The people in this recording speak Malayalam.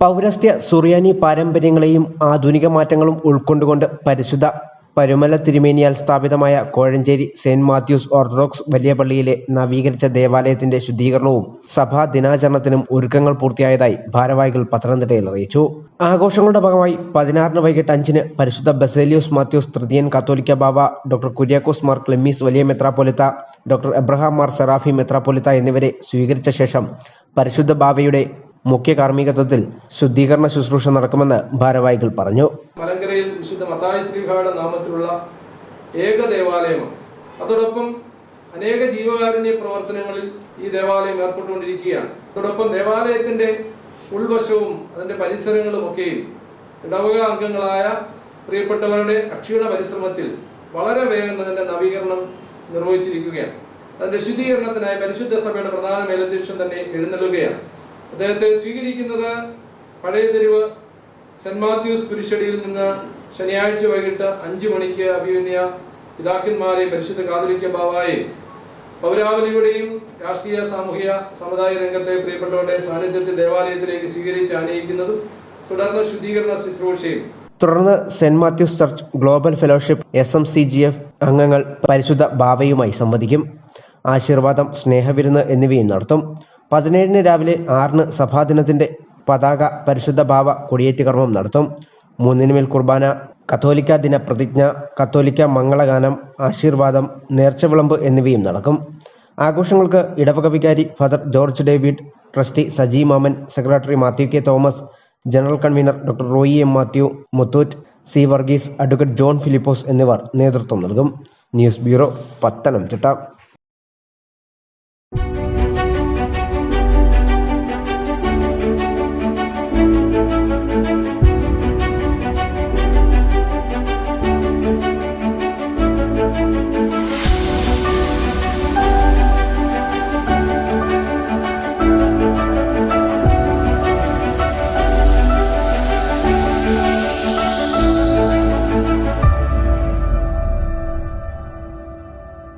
പൗരസ്ത്യ സുറിയാനി പാരമ്പര്യങ്ങളെയും ആധുനിക മാറ്റങ്ങളും ഉൾക്കൊണ്ടുകൊണ്ട് പരിശുദ്ധ പരുമല തിരുമേനിയാൽ സ്ഥാപിതമായ കോഴഞ്ചേരി സെന്റ് മാത്യൂസ് ഓർത്തഡോക്സ് വലിയ പള്ളിയിലെ നവീകരിച്ച ദേവാലയത്തിന്റെ ശുദ്ധീകരണവും സഭാ ദിനാചരണത്തിനും ഒരുക്കങ്ങൾ പൂർത്തിയായതായി ഭാരവാഹികൾ പത്തനംതിട്ടയിൽ അറിയിച്ചു. ആഘോഷങ്ങളുടെ ഭാഗമായി പതിനാറിന് വൈകിട്ട് അഞ്ചിന് പരിശുദ്ധ ബസേലിയോസ് മാത്യൂസ് തൃതീയൻ കാത്തോലിക്ക ബാബ ഡോക്ടർ കുര്യാക്കോസ് മാർ ക്ലെമ്മീസ് വലിയ മെത്രാപ്പൊലിത്ത ഡോക്ടർ എബ്രഹാം മാർ സെറാഫി മെത്രാപ്പൊലിത്ത എന്നിവരെ സ്വീകരിച്ച ശേഷം പരിശുദ്ധ ബാവയുടെ മുഖ്യ കാർമ്മികത്വത്തിൽ ശുദ്ധീകരണ ശുശ്രൂഷ നടക്കുമെന്ന് ഭാരവാഹികൾ പറഞ്ഞു. മലങ്കരയിൽ വിശുദ്ധ മതായ ശ്രീഹായുടെ നാമത്തിലുള്ള ഏക ദേവാലയമാണ്. അതോടൊപ്പം അനേക ജീവകാരുണ്യ പ്രവർത്തനങ്ങളിൽ ഈ ദേവാലയം ഏർപ്പെട്ടുകൊണ്ടിരിക്കുകയാണ്. അതോടൊപ്പം ദേവാലയത്തിന്റെ ഉൾവശവും അതിന്റെ പരിസരങ്ങളും ഒക്കെയും ഇടവക അംഗങ്ങളായ പ്രിയപ്പെട്ടവരുടെ അക്ഷീണ പരിശ്രമത്തിൽ വളരെ വേഗം അതിന്റെ നവീകരണം നിർവഹിച്ചിരിക്കുകയാണ്. അതിന്റെ ശുദ്ധീകരണത്തിനായി പരിശുദ്ധ സഭയുടെ പ്രധാന മേലധ്യക്ഷൻ തന്നെ എഴുന്നള്ളുകയാണ്. അദ്ദേഹത്തെ സ്വീകരിക്കുന്നത് പഴയ തെരുവ് സെന്റ് മാത്യൂസ് കുരിശടിയിൽ നിന്ന് ശനിയാഴ്ച വൈകിട്ട് അഞ്ചു മണിക്ക് അഭിമന്യ പിതാക്കന്മാരെയും പരിശുദ്ധ കാതലിക്ക ബാവായെയും പൗരാവലിയുടെയും രാഷ്ട്രീയ സാമൂഹിക സമുദായ രംഗത്തെ പ്രിയപ്പെട്ടവരുടെ സാന്നിധ്യത്തിൽ ദേവാലയത്തിലേക്ക് സ്വീകരിച്ച് ആനയിക്കുന്നതും തുടർന്ന് ശുദ്ധീകരണ ശുശ്രൂഷയും. തുടർന്ന് saint Mathews church global fellowship S M C G F അംഗങ്ങൾ പരിശുദ്ധ ബാവയുമായി സംവദിക്കും. ആശീർവാദം സ്നേഹവിരുന്ന് എന്നിവയും നടത്തും. പതിനേഴിന് രാവിലെ ആറിന് സഭാദിനത്തിന്റെ പതാക പരിശുദ്ധ ഭാവ കൊടിയേറ്റ് കർമ്മം നടത്തും. മൂന്നിന് മേൽ കുർബാന കത്തോലിക്ക ദിന പ്രതിജ്ഞ കത്തോലിക്ക മംഗളഗാനം ആശീർവാദം നേർച്ച വിളമ്പ് എന്നിവയും നടക്കും. ആഘോഷങ്ങൾക്ക് ഇടവക വികാരി father George David trustee Saji Mammen secretary Mathew K Thomas general convener doctor Roy M Mathew Muthoot C Varghese advocate John Philipose എന്നിവർ നേതൃത്വം നൽകും. News bureau Pathanamthitta.